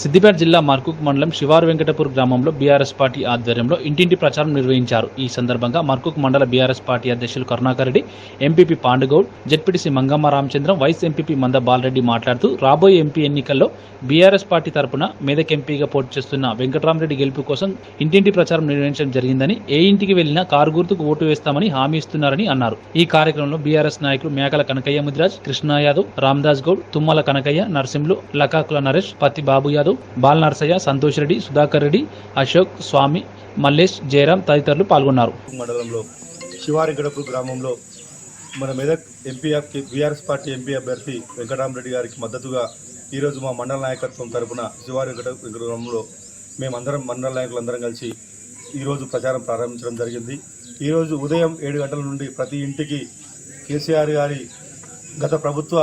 సిద్దిపేట జిల్లా మర్కుక్ మండలం శివారు వెంకటపూర్ గ్రామంలో బీఆర్ఎస్ పార్టీ ఆధ్వర్యంలో ఇంటింటి ప్రచారం నిర్వహించారు. ఈ సందర్భంగా మర్కుక్ మండల బీఆర్ఎస్ పార్టీ అధ్యక్షులు Karunakar Reddy MPP Pandu Goud ZPTC Mangamma Ramachandram vice MPP Manda Bala Reddy మాట్లాడుతూ రాబోయే ఎంపీ ఎన్నికల్లో బీఆర్ఎస్ పార్టీ తరపున మెదక్ ఎంపీగా పోటీ చేస్తున్న వెంకటరామరెడ్డి గెలుపు కోసం ఇంటింటి ప్రచారం నిర్వహించడం జరిగిందని ఏ ఇంటికి వెళ్ళినా కారు గుర్తుకు ఓటు వేస్తామని హామీ ఇస్తున్నారని అన్నారు. ఈ కార్యక్రమంలో బీఆర్ఎస్ నాయకులు మేకల కనకయ్య ముదిరాజ్ కృష్ణ యాదవ్ రామదాస్ గౌడ్ తుమ్మల కనకయ్య నరసింహులు లకాకుల నరేష్ పత్తి బాబు యాదవ్ బాల నరసయ్య సంతోష్ రెడ్డి సుధాకర్ రెడ్డి అశోక్ స్వామి మల్లేష్ జయరాం తదితరులు పాల్గొన్నారు. మండలంలో శివారిగడపు గ్రామంలో మన Medak MP BRS party MP అభ్యర్థి వెంకటరామరెడ్డి గారికి మద్దతుగా ఈరోజు మా మండల నాయకత్వం తరపున శివారిగడ గ్రామంలో మేమందరం మండల నాయకులందరం కలిసి ఈరోజు ప్రచారం ప్రారంభించడం జరిగింది. ఈరోజు ఉదయం ఏడు గంటల నుండి ప్రతి ఇంటికి కేసీఆర్ గారి గత ప్రభుత్వ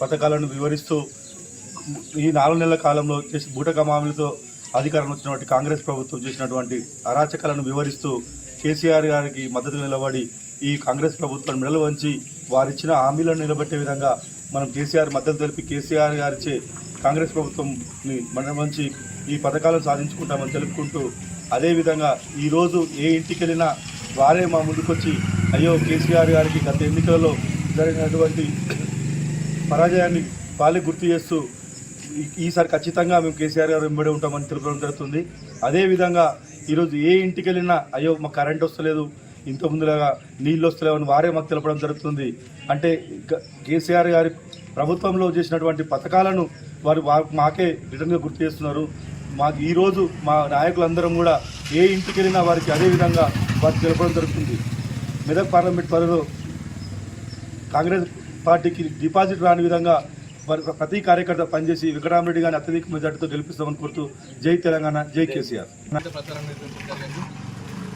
పథకాలను వివరిస్తూ ఈ నాలుగు నెలల కాలంలో చేసి బూటకమామిలతో అధికారం వచ్చినటువంటి కాంగ్రెస్ ప్రభుత్వం చేసినటువంటి అరాచకాలను వివరిస్తూ కేసీఆర్ గారికి మద్దతు నిలబడి ఈ కాంగ్రెస్ ప్రభుత్వం మెడలు వంచి వారిచ్చిన హామీలను నిలబెట్టే విధంగా మనం కేసీఆర్ మద్దతు తెలిపి కేసీఆర్ గారిచే కాంగ్రెస్ ప్రభుత్వంని మనం వంచి ఈ పథకాలను సాధించుకుంటామని తెలుపుకుంటూ అదేవిధంగా ఈరోజు ఏ ఇంటికి వెళ్ళినా వారే మా ముందుకొచ్చి అయ్యో కేసీఆర్ గారికి గత ఎన్నికలలో జరిగినటువంటి పరాజయాన్ని వాళ్ళే గుర్తు చేస్తూ ఈసారి ఖచ్చితంగా మేము కేసీఆర్ గారు వెంబడి ఉంటామని తెలపడం జరుగుతుంది. అదేవిధంగా ఈరోజు ఏ ఇంటికి వెళ్ళినా అయ్యో మాకు కరెంట్ వస్తలేదు ఇంత ముందులాగా నీళ్ళు వస్తలేవని వారే మాకు తెలపడం జరుగుతుంది. అంటే కేసీఆర్ గారి ప్రభుత్వంలో చేసినటువంటి పథకాలను వారు మాకే రిటర్న్గా గుర్తు చేస్తున్నారు. మాకు ఈరోజు మా నాయకులందరం కూడా ఏ ఇంటికి వెళ్ళినా వారికి అదే విధంగా తెలపడం జరుగుతుంది. మెదక్ పార్లమెంట్ త్వరలో కాంగ్రెస్ పార్టీకి డిపాజిట్ రాని విధంగా వారి ప్రతి కార్యకర్త పనిచేసి వెంకటరామరెడ్డి గారిని అత్యధిక మెజార్టీతో గెలిపిస్తామని కోరుతూ జై తెలంగాణ జై కేసీఆర్.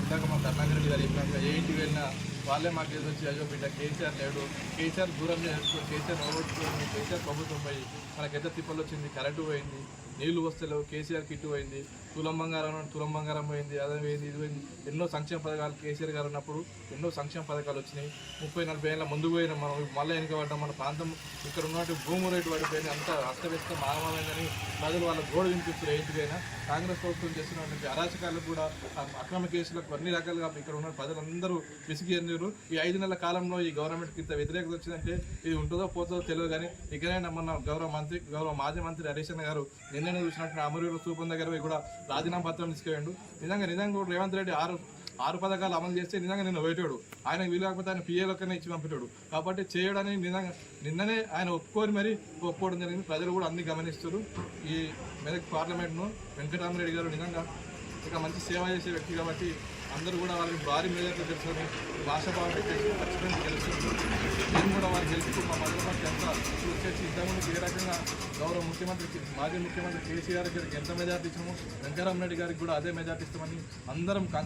ఇందాక మా గారు ఏ ఇంటికి వెళ్ళినా వాళ్ళే మాకు ఏదో వచ్చి అయ్యో బిడ్డ కేసీఆర్ లేడు. కేసీఆర్ దూరం చేసుకో కేసీఆర్ ఓడుచుకోండి కేసీఆర్ ప్రభుత్వం పోయి మనకైతే తిప్పలు వచ్చింది కరెంటు పోయింది. నీళ్ళు వస్తలేవు కేసీఆర్ కిట్టు పోయింది తులం బంగారం తులం బంగారం పోయింది అదే పోయింది ఇది పోయింది. ఎన్నో సంక్షేమ పథకాలు కేసీఆర్ గారు ఉన్నప్పుడు ఎన్నో సంక్షేమ పథకాలు వచ్చినాయి. ముప్పై నలభై ఏళ్ళ ముందు పోయిన మనం మళ్ళీ వెనుకబడ్డాం మన ప్రాంతం ఇక్కడ ఉన్నటువంటి భూమి రేటు పడిపోయింది అంత అస్తవ్యస్తం ఆగమమైందని ప్రజలు వాళ్ళ గోడ వినిపిస్తారు ఏంటికైనా కాంగ్రెస్ ప్రభుత్వం చేస్తున్నటువంటి అరాచకాలు కూడా అక్రమ కేసులకు అన్ని రకాలుగా ఇక్కడ ఉన్న ప్రజలందరూ విసిగి ఎన్నిరు ఈ ఐదు నెలల కాలంలో ఈ గవర్నమెంట్కి ఇంత వ్యతిరేకత వచ్చిందంటే ఇది ఉంటుందో పోతుందో తెలియదు కానీ ఇకనైనా మన గౌరవ మంత్రి గౌరవ మాజీ మంత్రి హరీష్ గారు నిన్న నిన్ననే చూసినట్టు అమరవీరుల స్థూపం దగ్గర కూడా రాజీనామా పత్రం తీసుకెళ్ళండు. నిజంగా నిజంగా కూడా రేవంత్ రెడ్డి ఆరు ఆరు పథకాలు అమలు చేస్తే నిజంగా నిన్న వేటాడు. ఆయన వీలు కాకపోతే ఆయన పిఏలకనే ఇచ్చి పంపించాడు కాబట్టి చేయడని నిజంగా నిన్ననే ఆయన ఒప్పుకొని మరి ఒప్పుకోవడం జరిగింది. ప్రజలు కూడా అన్ని గమనిస్తారు ఈ మెదక్ పార్లమెంట్ను వెంకటరామరెడ్డి గారు నిజంగా ఇక మంచి సేవ చేసే వ్యక్తి కాబట్టి అందరూ కూడా వాళ్ళని భారీ మేజర్లో తెలుసుకొని భాష భావం ఖచ్చితంగా గెలుస్తుంది నేను కూడా వారికి గెలుస్తూ మా మధ్యపాటి ఎంత వచ్చేసి ఇంతకుముందు ఏ రకంగా గౌరవ ముఖ్యమంత్రి మాజీ ముఖ్యమంత్రి కేసీఆర్ గారికి ఎంత మెజార్టీ ఇచ్చినామో వెంకటరామరెడ్డి గారికి కూడా అదే మెజార్టీ ఇస్తామని అందరం కంకర